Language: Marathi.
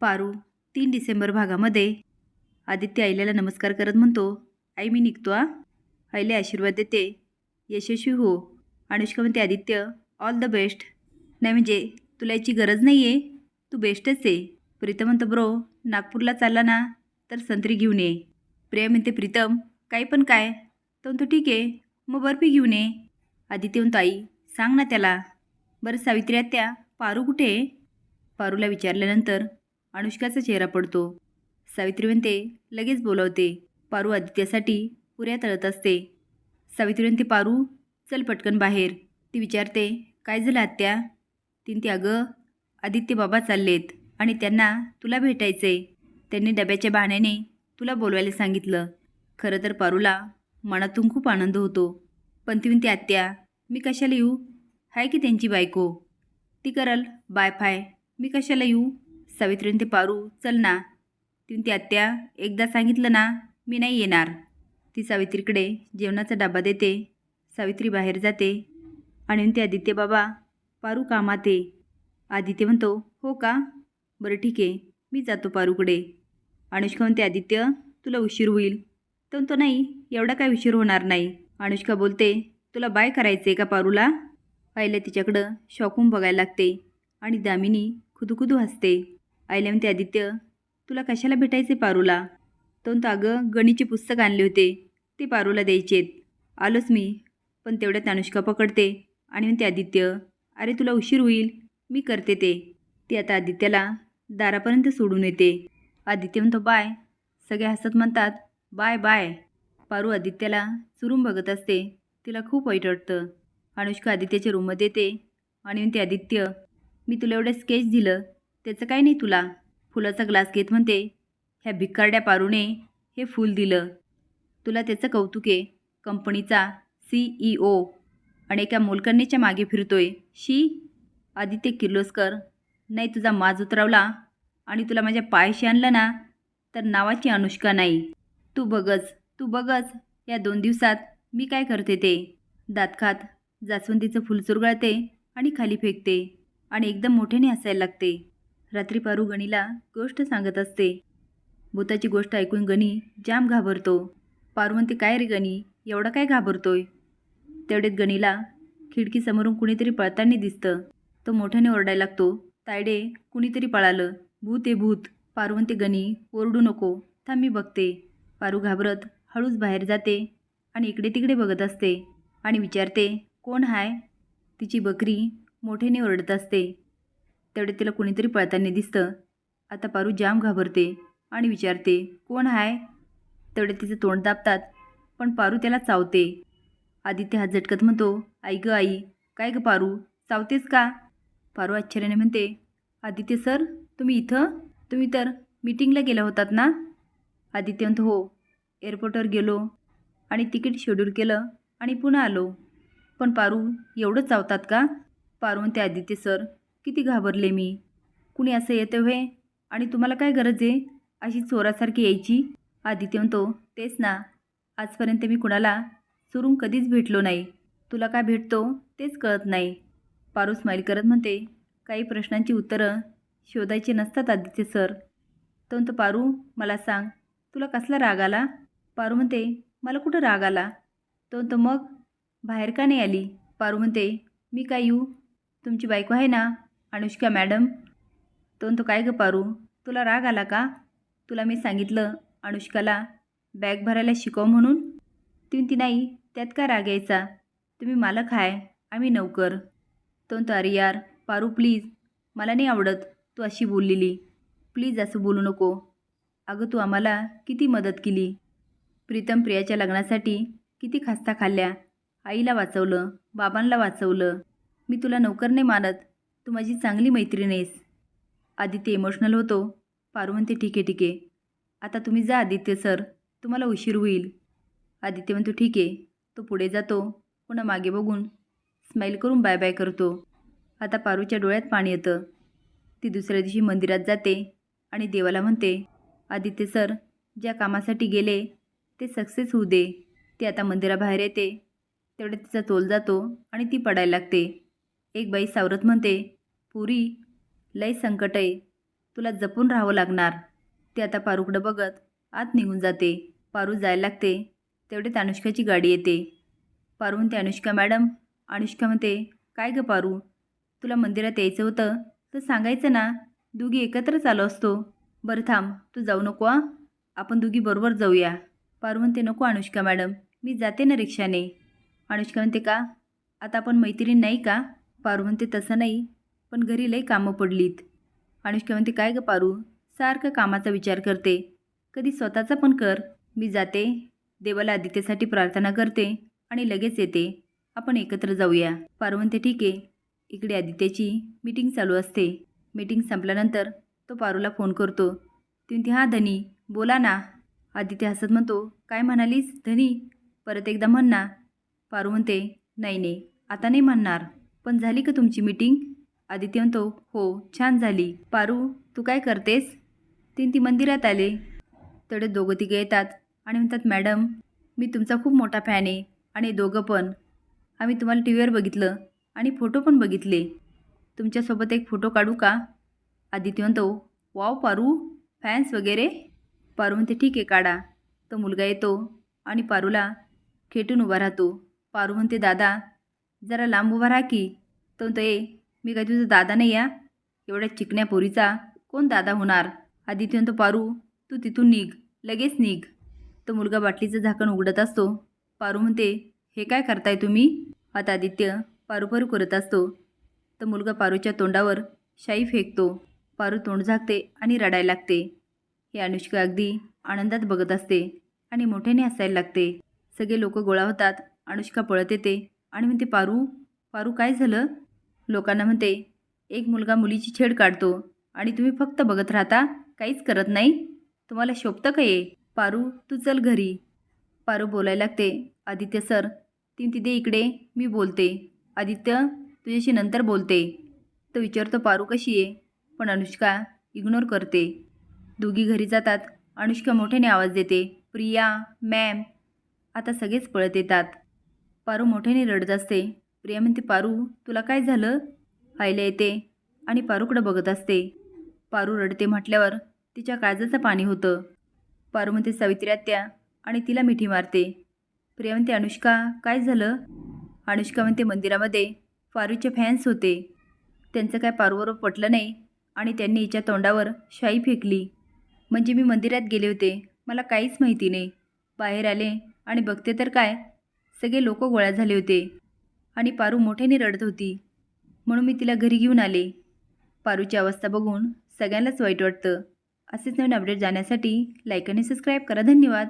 पारू तीन डिसेंबर भागामध्ये. आदित्य आईल्याला नमस्कार करत म्हणतो आई मी निघतो आ. आईले आशीर्वाद देते. यशस्वी हो. अनुष्का म्हणते आदित्य ऑल द बेस्ट नाही म्हणजे तुला याची गरज नाही आहे तू बेस्टच आहे. प्रीतम म्हणतो ब्रो नागपूरला चालला ना तर संत्री घेऊन ये. प्रिया म्हणते प्रीतम काही पण काय. तर म्हणतो ठीक आहे मग बर्फी घेऊन ये. आदित्य म्हणतो आई सांग ना त्याला. बरं सावित्री आत्या पारू कुठे आहे? पारूला विचारल्यानंतर अनुष्काचा चेहरा पडतो. सावित्री म्हणते लगेच बोलवते. पारू आदित्यासाठी पुऱ्या तळत असते. सावित्री म्हणते पारू चल पटकन बाहेर. ती विचारते काय झालं आत्या? तीन ती अगं आदित्य बाबा चाललेत आणि त्यांना तुला भेटायचंय. त्यांनी डब्याच्या बहाण्याने तुला बोलवायला सांगितलं. खरं तर पारूला मनातून खूप आनंद होतो. पण ती म्हणते आत्या मी कशाला येऊ? हाय की त्यांची बायको. ती करल बाय फाय मी कशाला येऊ? सावित्री ते पारू चल ना. ती आत्या एकदा सांगितलं ना मी नाही येणार. ती सावित्रीकडे जेवणाचा डबा देते सावित्री बाहेर जाते आणि ते आदित्य बाबा पारू कामात ये आदित्य म्हणतो हो का? बरं ठीक आहे. मी जातो पारूकडे. अनुष्का म्हणते आदित्य तुला उशीर होईल. तर म्हणतो नाही एवढा काय उशीर होणार नाही. अनुष्का बोलते तुला बाय करायचं आहे का पारूला? पाहिलं तिच्याकडं शॉकून बघायला लागते आणि दामिनी खुदुखुदू हसते. आईला म्हणते आदित्य तुला कशाला भेटायचे पारूला? तो म्हणतो अगं गणीचे पुस्तक आणले होते ते पारूला द्यायचेत. आलोच मी पण तेवढ्यात अनुष्का पकडते आणि म्हणते आदित्य अरे तुला उशीर होईल मी करते ते. ती आता आदित्याला दारापर्यंत सोडून येते. आदित्य म्हणतो बाय. सगळे हसत म्हणतात बाय बाय. पारू आदित्याला चुरून बघत असते. तिला खूप वाईट वाटतं. अनुष्का आदित्याच्या रूममध्ये येते आणि म्हणते आदित्य मी तुला एवढं स्केच दिलं त्याचं काय नाही तुला. फुलाचा ग्लास घेत म्हणते. ह्या भिकारड्या पारूने हे फूल दिलं. तुला त्याचं कौतुक आहे. कंपनीचा सी ई ओ आणि एका मोलकरणीच्या मागे फिरतोय. शी आदित्य किर्लोस्कर नाही तुझा माज उतरवला आणि तुला माझ्या पायाशी आणलं ना तर नावाची अनुष्का नाही. तू बघच तू बघच. या दोन दिवसात मी काय करते ते? दातखात जास्वंदीचं फुल चुरगळते आणि खाली फेकते आणि एकदम मोठ्याने हसायला लागते. रात्री पारू गणीला गोष्ट सांगत असते. भूताची गोष्ट ऐकून गणी जाम घाबरतो. पारू म्हणते काय रे गणी? एवढा काय घाबरतोय? तेवढ्यात गणीला खिडकीसमोरून कुणीतरी पळताना दिसतं. तो मोठ्याने ओरडायला लागतो तायडे कुणीतरी पळालं. भूत आहे भूत. पारू म्हणते गणी ओरडू नको. थांब मी बघते. पारू घाबरत हळूच बाहेर जाते आणि इकडे तिकडे बघत असते आणि विचारते कोण हाय? तिची बकरी मोठ्याने ओरडत असते. तेवढे तिला कुणीतरी पळताना दिसतं. आता पारू जाम घाबरते आणि विचारते कोण हाय? तेवढे तिचं तोंड दाबतात पण पारू त्याला चावते. आदित्य हात झटकत म्हणतो आई ग आई काय ग पारू चावतेस का? पारू आश्चर्याने म्हणते आदित्य सर तुम्ही इथं? तुम्ही तर मीटिंगला गेला होतात ना? आदित्य म्हणतो हो एअरपोर्टवर गेलो आणि तिकीट शेड्यूल केलं आणि पुन्हा आलो. पण पारू एवढं चावतात का? पारू म्हणते आदित्य सर किती घाबरले मी. कुणी असं येतं व्हे आणि तुम्हाला काय गरज आहे? अशी चोरासारखी यायची? आदित्य म्हणतो तेच ना. आजपर्यंत मी कुणाला चोरून कधीच भेटलो नाही. तुला काय भेटतो? तेच कळत नाही. पारू स्माईल करत म्हणते काही प्रश्नांची उत्तरं शोधायची नसतात आदित्य सर. तो म्हणतो पारू मला सांग. तुला कसला राग आला? पारू म्हणते मला कुठं राग आला? तो म्हणतो मग बाहेर का नाही आली? पारू म्हणते मी काय येऊ? तुमची बायको आहे ना? अनुष्का मॅडम. तो काय गं पारू? तुला राग आला का? तुला मी सांगितलं अनुष्काला बॅग भरायला शिकव म्हणून? ती नाही त्यात काय राग यायचा? तुम्ही मालक आहे आम्ही नौकर. तो अरे यार पारू प्लीज. मला नाही आवडत तू अशी बोललेली. प्लीज असं बोलू नको. अगं तू आम्हाला किती मदत केली. प्रीतम प्रियाच्या लग्नासाठी किती खास्ता खाल्ल्या. आईला वाचवलं बाबांना वाचवलं. मी तुला नोकर नाही मानत. तू माझी चांगली मैत्रीण आहेस. आदित्य इमोशनल होतो. पारू म्हणते ठीक आहे ठीक आहे. आता तुम्ही जा आदित्य सर. तुम्हाला उशीर होईल. आदित्य म्हणतो ठीक आहे. तो पुढे जातो. पुन्हा मागे बघून स्माईल करून बाय बाय करतो. आता पारूच्या डोळ्यात पाणी येतं. ती दुसऱ्या दिवशी मंदिरात जाते आणि देवाला म्हणते आदित्य सर ज्या कामासाठी गेले ते सक्सेस होऊ दे. ती आता मंदिराबाहेर येते. तेवढ्यात तिचा तोल जातो आणि ती पडायला लागते. एक बाई सावरत म्हणते पुरी लय संकट आहे. तुला जपून राहावं लागणार. ते आता पारूकडं बघत आत निघून जाते. पारू जायला लागते. तेवढे अनुष्काची गाडी येते. पारू म्हणते अनुष्का मॅडम. अनुष्का म्हणते काय गं पारू? तुला मंदिरात यायचं होतं तर सांगायचं ना. दोघी एकत्रच आलो असतो. बरं थांब तू जाऊ नको आ आपण दोघी बरोबर जाऊया. पारू म्हणते नको अनुष्का मॅडम. मी जाते ना रिक्षाने. अनुष्का म्हणते का? आता आपण मैत्रीण नाही का? पारू म्हणते तसं नाही. पण घरी लई कामं पडलीत. अनुष्का म्हणते काय गं पारू? सारखं कामाचा विचार करते. कधी स्वतःचा पण कर. मी जाते. देवाला आदित्यसाठी प्रार्थना करते आणि लगेच येते. आपण एकत्र जाऊया. पारू म्हणते ठीक आहे. इकडे आदित्यची मीटिंग चालू असते. मीटिंग संपल्यानंतर तो पारूला फोन करतो. ती म्हणते हां धनी बोला ना. आदित्य हसत म्हणतो काय म्हणालीस धनी? परत एकदा म्हण ना. पारू म्हणते नाही नाही आता नाही म्हणणार. पण झाली का तुमची मीटिंग? आदित्य म्हणतो हो छान झाली. पारू तू काय करतेस? तीन ती मंदिरात आले. तेवढे दोघं तिघे येतात आणि म्हणतात मॅडम मी तुमचा खूप मोठा फॅन आहे आणि दोघं पण. आम्ही तुम्हाला टी व्हीवर बघितलं आणि फोटो पण बघितले. तुमच्यासोबत एक फोटो काढू का? आदित्य म्हणतो वाव पारू फॅन्स वगैरे? पारू म्हणते ठीक आहे काढा. तो मुलगा येतो आणि पारूला खेटून उभा राहतो. पारू म्हणते दादा जरा लांब उभा राहा की. तो म्हणतो ए मी काय तुझा दादा नाही या एवढ्या चिकण्या पोरीचा कोण दादा होणार? आदित्यंत पारू तू तिथून निघ लगेच निघ. तो मुलगा बाटलीचं झाकण उघडत असतो. पारू म्हणते हे काय करताय तुम्ही? आता आदित्य पारूपारू करत असतो. तर मुलगा पारूच्या तोंडावर शाई फेकतो. पारू तोंड झाकते आणि रडायला लागते. हे अनुष्का अगदी आनंदात बघत असते आणि मोठ्याने हसायला लागते. सगळे लोक गोळा होतात. अनुष्का पळत येते आणि म्हणते पारू पारू काय झालं? लोकांना म्हणते एक मुलगा मुलीची छेड काढतो आणि तुम्ही फक्त बघत राहता काहीच करत नाही? तुम्हाला शोभतं का ये पारू तू चल घरी. पारू बोलायला लागते आदित्य सर ती तिथे इकडे मी बोलते. आदित्य तुझ्याशी नंतर बोलते. तो विचारतो पारू कशी आहे? पण अनुष्का इग्नोर करते. दोघी घरी जातात. अनुष्का मोठ्याने आवाज देते प्रिया मॅम. आता सगळेच पळत येतात. पारू मोठ्याने रडत असते. प्रिया म्हणते पारू तुला काय झालं? फायल्या येते आणि पारूकडं बघत असते. पारू रडते म्हटल्यावर तिच्या काळजाचं पाणी होतं. पारू म्हणते सावित्री आत्या आणि तिला मिठी मारते. प्रिया म्हणते अनुष्का काय झालं? अनुष्का म्हणते मंदिरामध्ये पारूचे फॅन्स होते. त्यांचं काय पारूवर पटलं नाही आणि त्यांनी हिच्या तोंडावर शाई फेकली. म्हणजे मी मंदिरात गेले होते. मला काहीच माहिती नाही. बाहेर आले आणि बघते तर काय? सगळे लोक गोळा झाले होते. आणि पारू मोठ्याने रडत होती. म्हणून मी तिला घरी घेऊन आले. पारूची अवस्था बघून सगळ्यांनाच वाईट वाटतं. असेच नवीन अपडेट जाण्यासाठी लाईक आणि सबस्क्राईब करा. धन्यवाद.